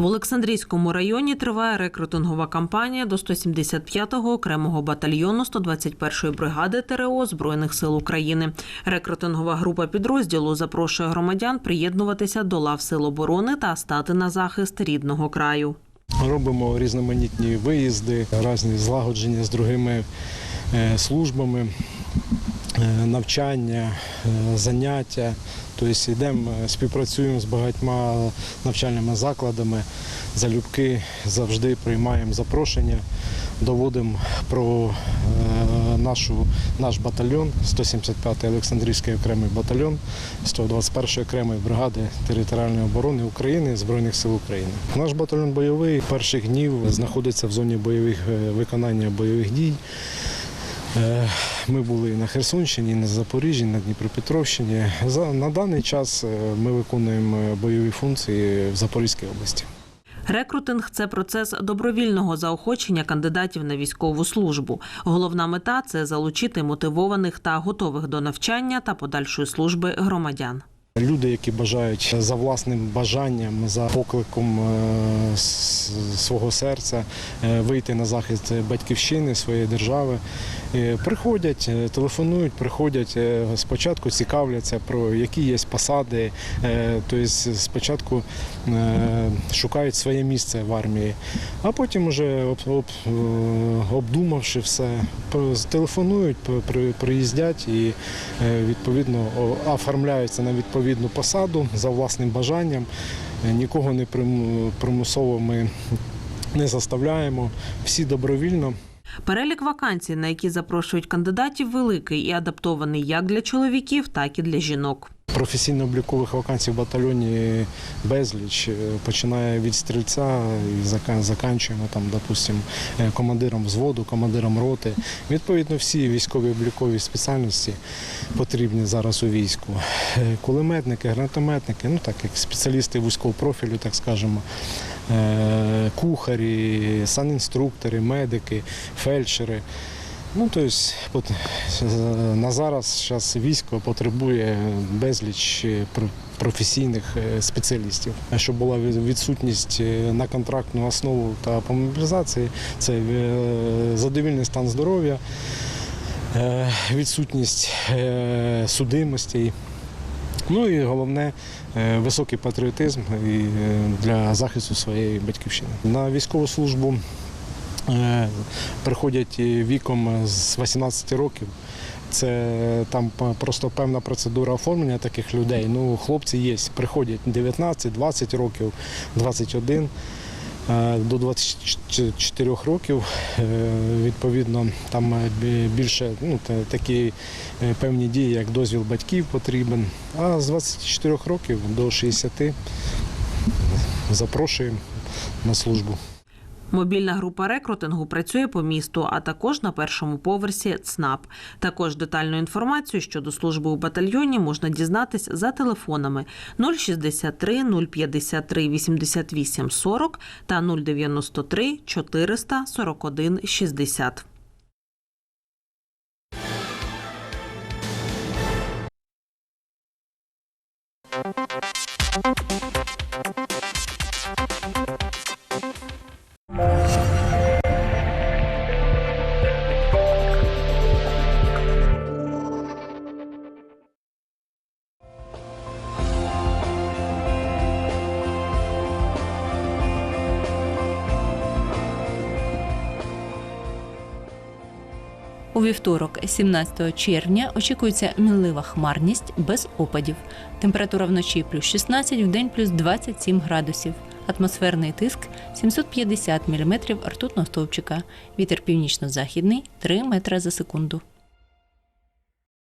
В Олександрійському районі триває рекрутингова кампанія до 175-го окремого батальйону 121-ї бригади ТРО Збройних сил України. Рекрутингова група підрозділу запрошує громадян приєднуватися до лав сил оборони та стати на захист рідного краю. Робимо різноманітні виїзди, різні злагодження з другими е, службами, навчання, е, заняття. Тобто йдемо, е, співпрацюємо з багатьма навчальними закладами. Залюбки завжди приймаємо запрошення, доводимо про е, нашу, наш батальйон, 175-й Олександрійський окремий батальйон 121-ї окремої бригади територіальної оборони України Збройних сил України. Наш батальйон бойовий перших днів знаходиться в зоні бойових е, виконання бойових дій. Е, Ми були на Херсонщині, на Запоріжжі, на Дніпропетровщині. На даний час е, ми виконуємо бойові функції в Запорізькій області. Рекрутинг це процес добровільного заохочення кандидатів на військову службу. Головна мета це залучити мотивованих та готових до навчання та подальшої служби громадян. Люди, які бажають за власним бажанням, за покликом е, свого серця е, вийти на захист батьківщини, своєї держави, е, приходять, е, телефонують, приходять е, спочатку, цікавляться про які є посади. е, Тобто спочатку е, шукають своє місце в армії, а потім, уже об- об- е, обдумавши все, телефонують, приїздять і е, відповідно оформляються на відповідну посаду за власним бажанням. Е, Нікого не примусово ми не заставляємо. Всі добровільно. Перелік вакансій, на які запрошують кандидатів, великий і адаптований як для чоловіків, так і для жінок. Професійно-облікових вакансій в батальйоні безліч. Е, Починає від стрільця і зака- заканчуємо там, допустим, е, командиром взводу, командиром роти. Відповідно, всі військові облікові спеціальності потрібні зараз у війську. Е, Кулеметники, гранатометники, ну так як спеціалісти вузького профілю, так скажемо. Кухарі, санінструктори, медики, фельдшери. Ну, тобто, на зараз зараз військо потребує безліч е, професійних е, спеціалістів. Щоб була відсутність е, на контрактну основу та по мобілізації, це задовільний стан здоров'я, відсутність судимостей. Ну і головне е, високий патріотизм е, для захисту своєї батьківщини. На військову службу е, приходять віком з 18 років. Це там просто певна процедура оформлення таких людей. Ну, хлопці є, приходять 19, 20 років, 21. Е, До 24 років, е, відповідно, там е, більше ну, такі певні дії, як дозвіл батьків потрібен. А з 24 років до 60 запрошуємо на службу. Мобільна група рекрутингу працює по місту, а також на першому поверсі ЦНАП. Також детальну інформацію щодо служби у батальйоні можна дізнатись за телефонами 063 053 88 40 та 093 400 41 60. У вівторок, 17 червня, очікується мінлива хмарність без опадів. Температура вночі плюс 16, вдень плюс 27 градусів. Атмосферний тиск 750 мм ртутного стовпчика. Вітер північно-західний 3 метри за секунду.